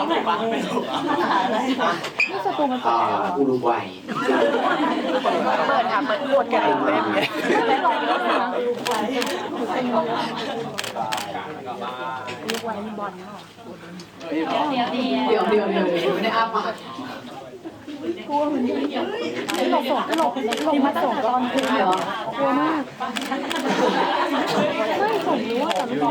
ร้องถูกปะไม่ถูกอะนี่สตูมันเปิอ่าดแล้วเหรออุรุกวัยเปิดค่ะเปิดปวดกันเล่นเลยไม่ลองเล่นนะลูกไว้มีบอลเนาะเดี๋ยวเดี๋ยวเดี๋ยวเดี๋ยวไม่ได้อ้าปากกลัวเหมือนกันไม่หลบส่งหลบหลบมาส่งตอนคืนเหรอกลัวมากไม่ส่งรู้ว่าแต่ไม่บอก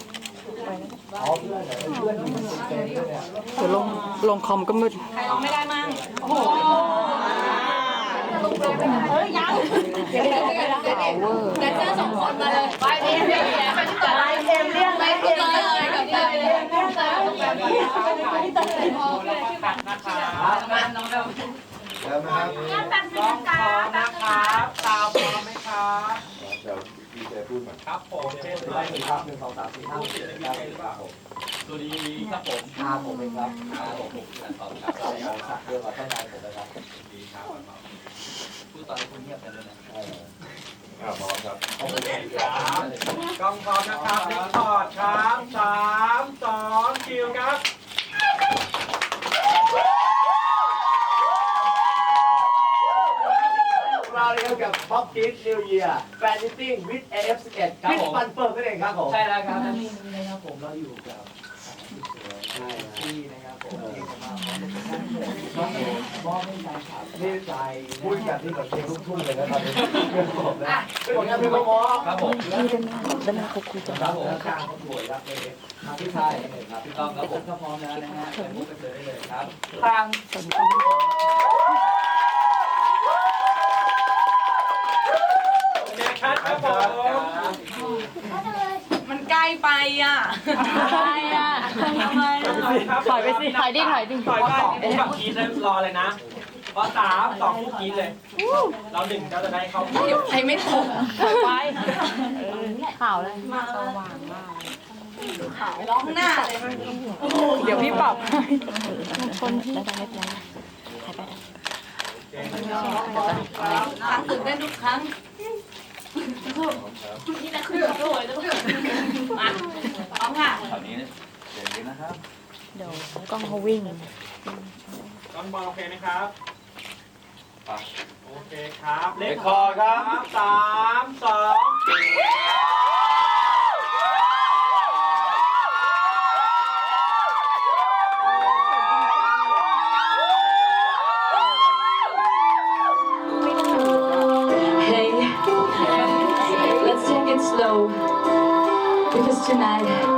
เดี๋ยวลงลงคอมก็มืดแดนเซอร์สองคนมาเลยไปเอ็มเรียกไปที่ต่อไปเอ็มเรียกไปที่ต่อเลยกับเอ็มเรียกไปที่ต่อเลยไปที่ต่อเลยโอเคที่แบบมาน้องเบลแล้วนะครับกล้องพร้อมนะครับตาพร้อมไหมครับเดี๋ยวพี่เีเจพูดก่อนครับผมเช่นไรครับหนึ่งสองสามสี่ห้าหกเจ็ดแปดเปล่าสวัสดีครับผมห้าผมเองครับครับผมผมคือตอนครับเราสักเรื่องมาตั้งนานผมนะครับดีครับพูดตอนนี้คุณเงียบกันเลยนะเอออ่าพร้อมครับโอเคครับกล้องพร้อมนะครับรีคอร์ดครับสามสองคิวครับ เราเรียน กับป๊อปคิดนิวเยียร์แฟนมิทติ้งวิด AF11 ฟิตฟันเฟิร์มนั่นเองครับผม ใช่แล้วครับและนี่นะครับผมเราอยู่กับที่นะครับผมที่ผมมาพร้อมกับมอบให้แฟนคลับนี่ใจพูดแบบที่แบบเพลงลูกทุ่งเลยนะครับผมนะเป็นผลงานเพลงเพราะครับผมที่ด้านหน้าด้านหน้าเขาคุยกันครับผมข้างเขาสวยครับเพลงครับพี่ชายครับพี่ต้องครับผมถ้าพร้อมแล้วนะฮะไปพบกันเลยได้เลยครับทางเด็กคัดครับผ มมันใกล้ไปอะใช่อะทำไมถอยไปสิถอยดิถอยดิถอยสองคู่กับคีดเลยรอเลยนะพอสามสองคู่คีดเลย เราหนึ่งเราจะได้เข้าคู่ใครไม่ถูกถอยไปข่าวเลยมาสว่างมากร้องหน้าเลยมันเดี๋ยวพี่ปรับคนที่ได้ได้ไม่เป็นไรถ่ายไปได้ครั้งตื่นเต้นทุกครั้ง นี่แหละคือโวยแล้วมาพร้อมค่ะแถวนี้เดี๋ยวนี้นะครับ เดี๋ยวกล้องเขาวิ่งกล้องบอลโอเคไหมครับโอเคครับ เลคคอร์ครับสามสอง tonight,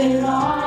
It all.